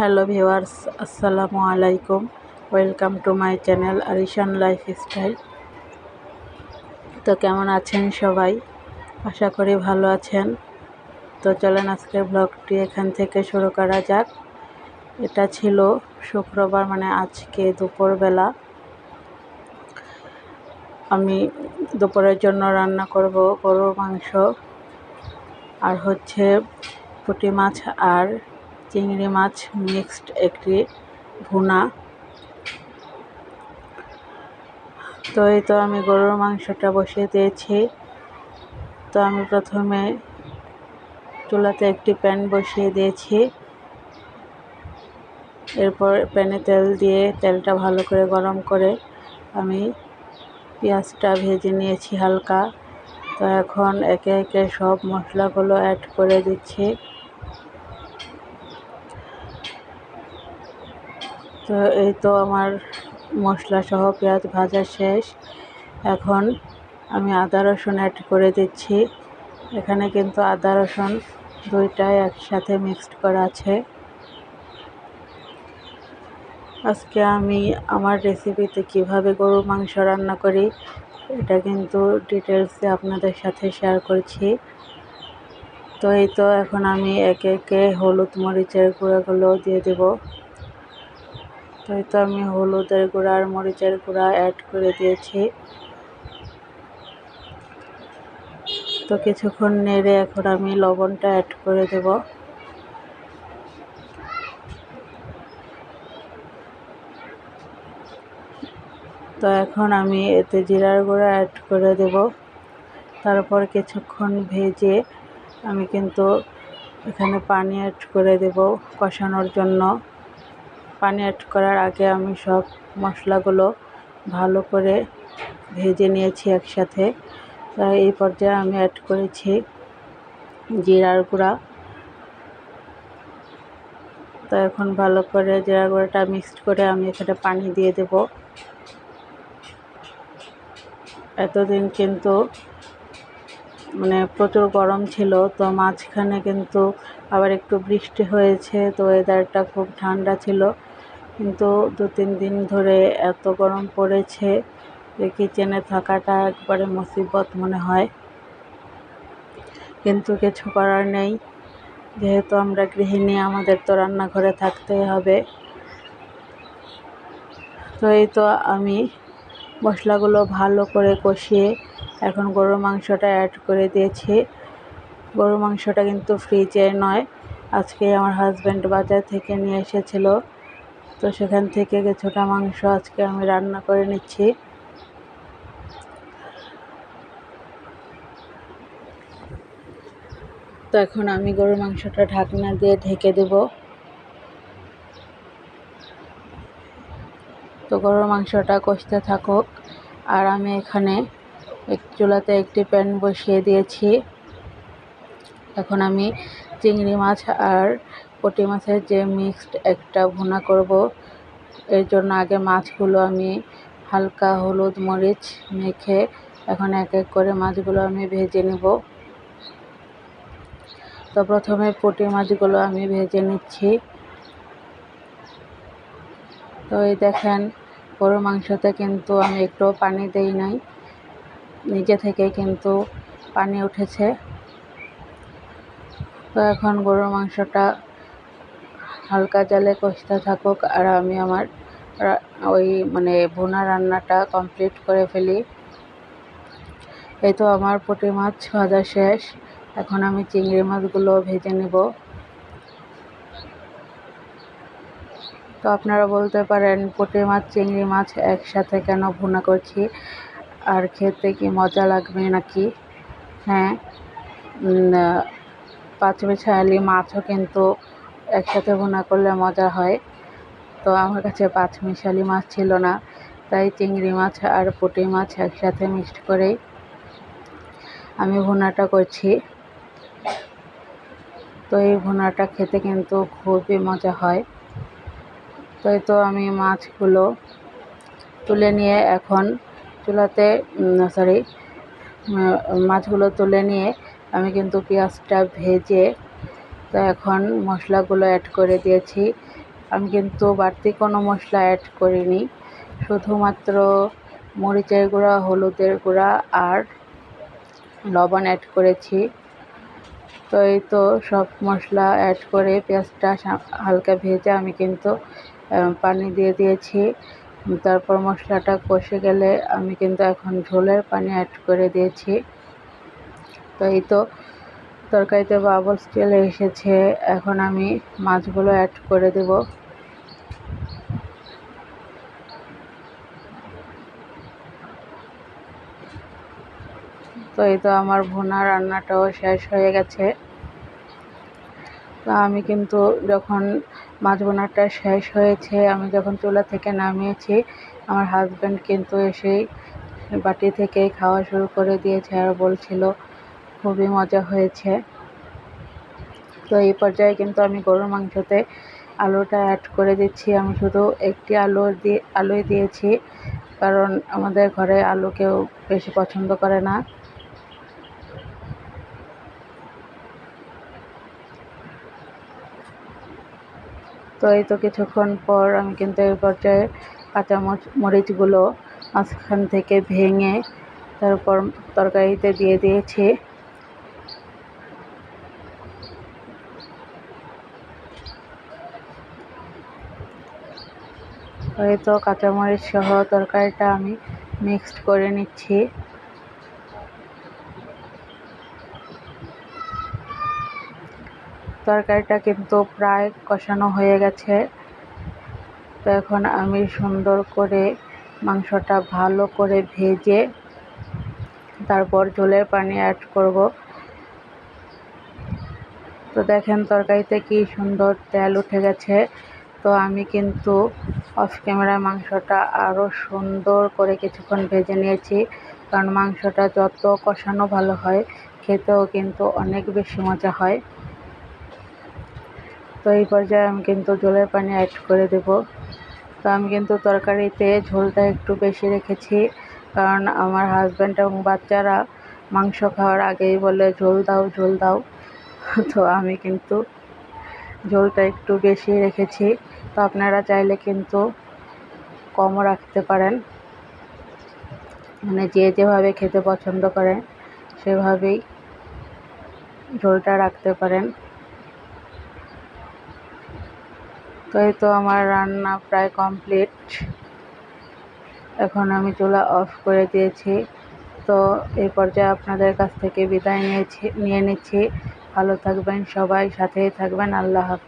Hello viewers, আসসালামু আলাইকুম। Welcome to my channel Arishan lifestyle তো কেমন আছেন সবাই? আশা করি ভালো আছেন। তো চলেন আজকের ব্লগটি এখান থেকে শুরু করা যাক। এটা ছিল শুক্রবার মানে আজকে দুপুরবেলা। আমি দুপুরের জন্য রান্না করব গরুর মাংস, আর হচ্ছে পুঁটি মাছ আর চিংড়ি মাছ মিক্সড একটি ভুনা। তো এই তো আমি গরুর মাংসটা বসিয়ে দিয়েছি। তো আমি প্রথমে চুলাতে একটি প্যান বসিয়ে দিয়েছি। এরপর প্যানে তেল দিয়ে তেলটা ভালো করে গরম করে আমি পেঁয়াজটা ভেজে নিয়েছি হালকা। তো এখন একে একে সব মশলাগুলো অ্যাড করে দিচ্ছি। তো এই তো আমার মশলা সহ পেঁয়াজ ভাজা শেষ। এখন আমি আদা রসুন অ্যাড করে দিচ্ছি। এখানে কিন্তু আদা রসুন দুইটাই একসাথে মিক্সড করা আছে। আজকে আমি আমার রেসিপিতে কীভাবে গরুর মাংস রান্না করি, এটা কিন্তু ডিটেলসে আপনাদের সাথে শেয়ার করছি। তো এই তো এখন আমি একে একে হলুদ মরিচের গুঁড়োগুলো দিয়ে দেবো। তাই তো আমি হলুদের গুঁড়া আর মরিচের গুঁড়া অ্যাড করে দিয়েছি। তো কিছুক্ষণ নেড়ে এখন আমি লবণটা অ্যাড করে দেব। তো এখন আমি এতে জিরার গুঁড়া অ্যাড করে দেব। তারপর কিছুক্ষণ ভেজে আমি কিন্তু এখানে পানি অ্যাড করে দেব কষানোর জন্য। পানি অ্যাড করার আগে আমি সব মশলাগুলো ভালো করে ভেজে নিয়েছি একসাথে। তাই এই পর্যায়ে আমি অ্যাড করেছি জিরার গুঁড়া। তো এখন ভালো করে জিরা গুঁড়াটা মিক্সড করে আমি এখানে পানি দিয়ে দেব। এতদিন কিন্তু মানে প্রচুর গরম ছিল, তো মাঝখানে কিন্তু আবার একটু বৃষ্টি হয়েছে, তো ওয়েদারটা খুব ঠান্ডা ছিল। কিন্তু দু তিন দিন ধরে এত গরম পড়েছে, যে কিচেনে থাকাটা একবারে মুসিবত মনে হয়। কিন্তু কিছু করার নেই। যেহেতু আমরা গৃহিণী, আমাদের তো রান্নাঘরে থাকতেই হবে। তো এই তো আমি মশলাগুলো ভালো করে কষিয়ে এখন গরুর মাংসটা অ্যাড করে দিয়েছি। গরুর মাংসটা কিন্তু ফ্রিজে নয় আজকে আমার হাজব্যান্ড বাজার থেকে নিয়ে এসেছিল। তো সেখান থেকে কিছুটা মাংস আজকে আমি রান্না করে নিচ্ছি। তো এখন আমি গরুর মাংসটা ঢাকনা দিয়ে ঢেকে দেব। তো গরুর মাংসটা কষতে থাকুক। আর আমি এখানে এক চুলাতে একটি প্যান বসিয়ে দিয়েছি। এখন আমি চিংড়ি মাছ আর পুঁটি মাছের যে মিক্সড একটা ভুনা করব, এর জন্য আগে মাছগুলো আমি হালকা হলুদ মরিচ মেখে এখন এক এক করে মাছগুলো আমি ভেজে নেব। তো প্রথমে পুঁটি মাছগুলো আমি ভেজে নিচ্ছি। তো এই দেখেন, গরু মাংসতে কিন্তু আমি একটু পানি দেই নাই, নিজে থেকে কিন্তু পানি উঠেছে। তো এখন গরুর মাংসটা হালকা জালে কষতে থাকুক আর আমি আমার ওই মানে ভুনা রান্নাটা কমপ্লিট করে ফেলি। এই তো আমার পুঁটি মাছ ভাজা শেষ। এখন আমি চিংড়ি মাছগুলো ভেজে নেব। তো আপনারা বলতে পারেন, পুঁটি মাছ, চিংড়ি মাছ একসাথে কেন ভুনা করছি? আর খেতে কি মজা লাগবে নাকি? হ্যাঁ পাঁচমিশালি মাছও কিন্তু একসাথে ভুনা করলে মজা হয়। তো আমার কাছে পাঁচমিশালি মাছ ছিল না, তাই চিংড়ি মাছ আর পুঁটি মাছ একসাথে মিক্সড করেই আমি ভুনাটা করছি। তো এই ভুনাটা খেতে কিন্তু খুবই মজা হয়। তো তো আমি মাছগুলো তুলে নিয়ে এখন চুলাতে সরি মাছগুলো তুলে নিয়ে আমি কিন্তু পেঁয়াজটা ভেজে তো এখন মশলাগুলো অ্যাড করে দিয়েছি। আমি কিন্তু বাড়তি কোনো মশলা অ্যাড করিনি। শুধুমাত্র মরিচের গুঁড়া, হলুদের গুঁড়া আর লবণ অ্যাড করেছি। তো এই তো সব মশলা অ্যাড করে পেঁয়াজটা হালকা ভেজে আমি কিন্তু পানি দিয়ে দিয়েছি। তারপর মশলাটা কষে গেলে আমি কিন্তু এখন ঝোলের পানি অ্যাড করে দিয়েছি। তো এই তো তরকারিতে বাবলস চলে এসেছে। এখন আমি মাছগুলো অ্যাড করে দেব। তো এই তো আমার ভুনা রান্নাটাও শেষ হয়ে গেছে। তো আমি কিন্তু যখন মাছ ভুনাটা শেষ হয়েছে, আমি যখন চুলা থেকে নামিয়েছি, আমার হাজব্যান্ড কিন্তু এসেই বাটি থেকেই খাওয়া শুরু করে দিয়েছে আর বলছিল খুবই মজা হয়েছে। তো এই পর্যায়ে কিন্তু আমি গরুর মাংসতে আলুটা অ্যাড করে দিচ্ছি। আমি শুধু একটি আলু দিয়ে, আলুই দিয়েছি, কারণ আমাদের ঘরে আলু কেউ বেশি পছন্দ করে না। তো এই তো কিছুক্ষণ পর আমি কিন্তু এই পর্যায়ে কাঁচা মরিচগুলো মাঝখান থেকে ভেঙে তারপর তরকারিতে দিয়ে দিয়েছি। এই তো কাঁচামরিচ সহ তরকারিটা আমি মিক্সড করে নিচ্ছি। তরকারিটা কিন্তু প্রায় কষানো হয়ে গেছে। তো এখন আমি সুন্দর করে মাংসটা ভালো করে ভেজে তারপর ঝোলের পানি অ্যাড করব। তো দেখেন তরকারিতে কি সুন্দর তেল উঠে গেছে। তো আমি কিন্তু অফ ক্যামেরায় মাংসটা আরও সুন্দর করে কিছুক্ষণ ভেজে নিয়েছি। কারণ মাংসটা যত কষানো ভালো হয়, খেতেও কিন্তু অনেক বেশি মজা হয়। তো এই পর্যায়ে আমি কিন্তু ঝোলের পানি অ্যাড করে দেব। তো আমি কিন্তু তরকারিতে ঝোলটা একটু বেশি রেখেছি। কারণ আমার হাজব্যান্ড এবং বাচ্চারা মাংস খাওয়ার আগেই বলে, ঝোল দাও ঝোল দাও। তো আমি কিন্তু ঝোলটা একটু বেশি রেখেছি। তো আপনারা চাইলে কিন্তু কমও রাখতে পারেন। মানে যে যেভাবে খেতে পছন্দ করেন, সেভাবেই ঝোলটা রাখতে পারেন। তো এই তো আমার রান্না প্রায় কমপ্লিট। এখন আমি চুলা অফ করে দিয়েছি। তো এই পর্যায়ে আপনাদের কাছ থেকে বিদায় নিয়েছি, নিয়ে নিচ্ছি। ভালো থাকবেন সবাই সাথেই থাকবেন আল্লাহ হাফিজ।